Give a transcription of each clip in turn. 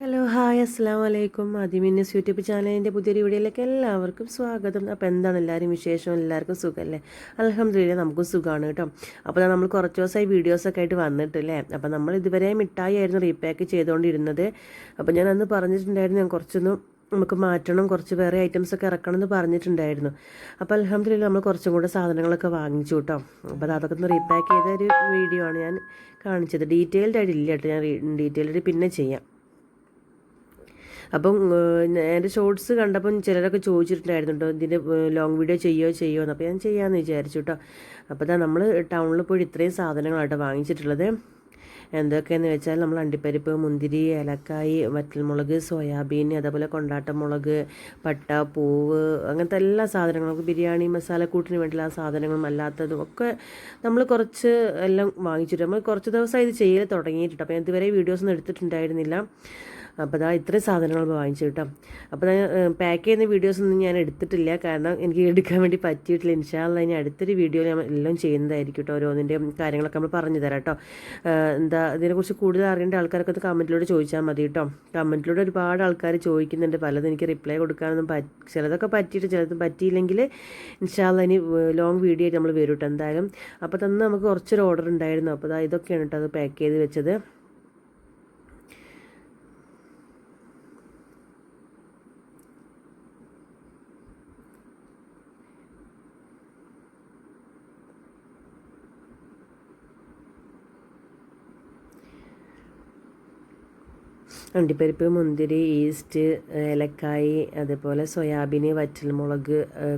Hello hi അസ്സാം വലൈക്കും അതിമിന്നസ് YouTube ചാനലിന്റെ പുതിയൊരു വീഡിയോയിലേക്ക് എല്ലാവർക്കും സ്വാഗതം. അപ്പോൾ എന്താണ് എല്ലാവരും വിശേഷം? എല്ലാവർക്കും സുഖമല്ലേ അലഹമ്മദില്ല നമുക്കും സുഖമാണ് കേട്ടോ. അപ്പോൾ നമ്മൾ കുറച്ച് ദിവസമായി വീഡിയോസൊക്കെ ആയിട്ട് വന്നിട്ടില്ലേ? അപ്പോൾ നമ്മൾ ഇതുവരെ മിഠായി ആയിരുന്നു റീപാക്ക് ചെയ്തുകൊണ്ടിരുന്നത് അപ്പോൾ ഞാൻ അന്ന് പറഞ്ഞിട്ടുണ്ടായിരുന്നു ഞാൻ കുറച്ചൊന്ന് നമുക്ക് മാറ്റണം കുറച്ച് വേറെ ഐറ്റംസ് ഒക്കെ ഇറക്കണം എന്ന് പറഞ്ഞിട്ടുണ്ടായിരുന്നു. അപ്പോൾ അലഹമ്മദില്ല നമ്മൾ കുറച്ചും കൂടെ സാധനങ്ങളൊക്കെ വാങ്ങിച്ചു കേട്ടോ. അപ്പോൾ അതൊക്കെ ഒന്ന് റീപാക്ക് ചെയ്ത ഒരു വീഡിയോ ആണ് ഞാൻ കാണിച്ചത്. ഡീറ്റെയിൽഡ് ആയിട്ട് ഇല്ല കേട്ടോ ഞാൻ ഡീറ്റെയിൽഡ് പിന്നെ ചെയ്യാം. അപ്പം എന്റെ ഷോർട്സ് കണ്ടപ്പം ചിലരൊക്കെ ചോദിച്ചിട്ടുണ്ടായിരുന്നു കേട്ടോ ഇതിന്റെ ലോങ് വീഡിയോ ചെയ്യുമോ ചെയ്യുമോ എന്ന്. അപ്പോൾ ഞാൻ ചെയ്യാമെന്ന് വിചാരിച്ചു കേട്ടോ അപ്പോൾ നമ്മൾ ടൗണിൽ പോയി ഇത്രയും സാധനങ്ങളായിട്ട് വാങ്ങിച്ചിട്ടുള്ളത്. എന്തൊക്കെയെന്ന് വെച്ചാൽ നമ്മൾ അണ്ടിപ്പരിപ്പ് മുന്തിരി ഏലക്കായ് വറ്റൽമുളക് സോയാബീൻ അതേപോലെ കൊണ്ടാട്ടമുളക് പട്ട പൂവ് അങ്ങനത്തെ എല്ലാ സാധനങ്ങളും ബിരിയാണി മസാലക്കൂട്ടിന് വേണ്ടിയുള്ള സാധനങ്ങളും അല്ലാത്തതും ഒക്കെ നമ്മൾ കുറച്ച് എല്ലാം വാങ്ങിച്ചിട്ട് നമ്മൾ കുറച്ച് ദിവസമായി ഇത് ചെയ്യൽ തുടങ്ങിയിട്ടുണ്ട്. അപ്പോൾ ഞാൻ ഇതുവരെ വീഡിയോസൊന്നും എടുത്തിട്ടുണ്ടായിരുന്നില്ല. അപ്പോൾ അതാ ഇത്രയും സാധനങ്ങൾ വാങ്ങിച്ചു കേട്ടോ. അപ്പോൾ പാക്ക് ചെയ്യുന്ന വീഡിയോസ് ഒന്നും ഞാൻ എടുത്തിട്ടില്ല. കാരണം എനിക്ക് എടുക്കാൻ വേണ്ടി പറ്റിയിട്ടില്ല. ഇൻഷാല്ല ഇനി അടുത്തൊരു വീഡിയോ ഞാൻ എല്ലാം ചെയ്യുന്നതായിരിക്കും കേട്ടോ. ഓരോന്നിന്റെയും കാര്യങ്ങളൊക്കെ നമ്മൾ പറഞ്ഞു തരാം കേട്ടോ. എന്താ ഇതിനെക്കുറിച്ച് കൂടുതൽ അറിയേണ്ട ആൾക്കാരൊക്കെ ഒന്ന് കമന്റിലൂടെ ചോദിച്ചാൽ മതി കേട്ടോ. കമന്റിലൂടെ ഒരുപാട് ആൾക്കാർ ചോദിക്കുന്നുണ്ട്. പലതും എനിക്ക് റിപ്ലൈ കൊടുക്കാനൊന്നും പറ്റി ചിലതൊക്കെ പറ്റിയിട്ട് ചിലത് പറ്റിയില്ലെങ്കിൽ ഇൻഷാല്ല ഇനി ലോങ് വീഡിയോ ആയിട്ട് നമ്മൾ വരും കേട്ടോ എന്തായാലും. അപ്പോൾ തന്നെ നമുക്ക് കുറച്ചൊരു ഓർഡർ ഉണ്ടായിരുന്നു. അപ്പോൾ ഇതൊക്കെയാണ് കേട്ടോ അത് പാക്ക് ചെയ്ത് വെച്ചത്. അണ്ടിപ്പരിപ്പ് മുന്തിരി ഈസ്റ്റ് ഏലക്കായി അതേപോലെ സോയാബീൻ വറ്റൽമുളക്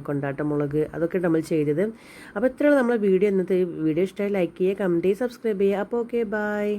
കൊണ്ടാട്ടമുളക് അതൊക്കെ നമ്മൾ ചെയ്തത്. അപ്പോൾ ഇത്രയുള്ള നമ്മളെ വീഡിയോ ഇന്നത്തെ വീഡിയോ. ഇഷ്ടമായി ലൈക്ക് ചെയ്യുക കമന്റ് ചെയ്യുക സബ്സ്ക്രൈബ് ചെയ്യുക. അപ്പോൾ ഓക്കെ ബായ്